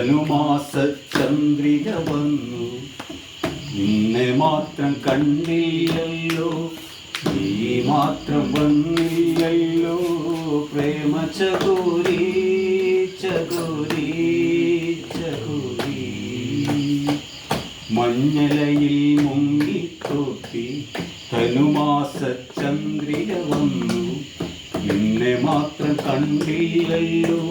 ധനുമാസ ചന്ദ്രിക വന്നു നിന്നെ മാത്രം കണ്ടില്ലല്ലോ നീ മാത്രം വന്നില്ലല്ലോ. പ്രേമ ചകോരി ചകോരി. ചകോരി മഞ്ഞലയിൽ മുങ്ങിത്തോട്ടി ധനുമാസ ചന്ദ്രിക വന്നു നിന്നെ മാത്രം കണ്ടില്ലല്ലോ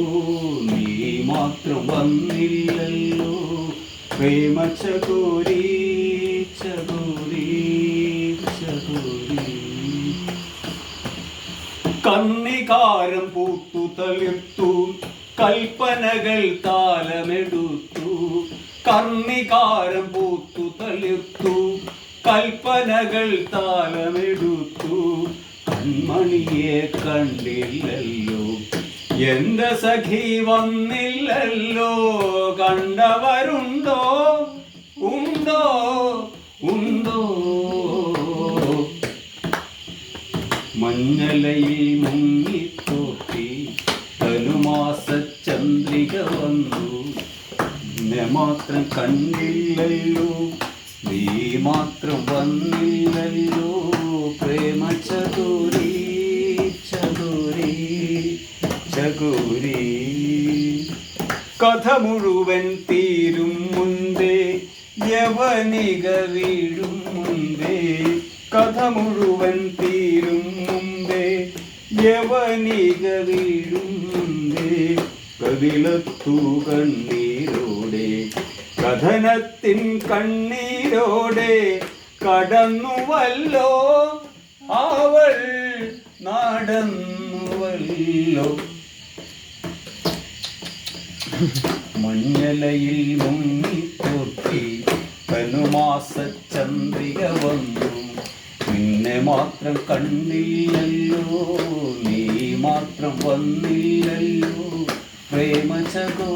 മാത്രം വന്നില്ലല്ലോ. പ്രേമ ചകോരി ചകോരി ചകോരി കന്നികാരം പൂത്തു തളിർത്തു കൽപ്പനകൾ താലമെടുത്തു കർണികാരം പൂത്തു തളിർത്തു കൽപ്പനകൾ താലമെടുത്തു. കൺമണിയെ കണ്ടില്ലല്ലോ. എന്റെ സഖി വന്നില്ലല്ലോ? കണ്ടവരുണ്ടോ? ഉണ്ടോ? ഉണ്ടോ? മഞ്ഞലയിൽ മുങ്ങിത്തോട്ടി ധനുമാസ ചന്ദ്രിക വന്നു. എന്നെ മാത്രം കണ്ടില്ലല്ലോ. നീ മാത്രം വന്നില്ലല്ലോ. പ്രേമ ചകോരി കഥ മുഴുവൻ തീരും മുൻപേ യവനിക വീഴും മുൻപേ. കഥ മുഴുവൻ തീരും മുമ്പേ യവനിക വീഴും മുൻപേ. കവിളത്തു കണ്ണീരോടെ കഥനത്തിൻ കണ്ണീരോടെ കടന്നുവല്ലോ. അവൾ നടന്നുവല്ലോ. മഞ്ഞലയിൽ മുങ്ങിത്തോട്ടി ധനുമാസ ചന്ദ്രിക വന്നു. പിന്നെ മാത്രം കണ്ടില്ലല്ലോ നീ മാത്രം വന്നില്ലല്ലോ. പ്രേമ ചകോ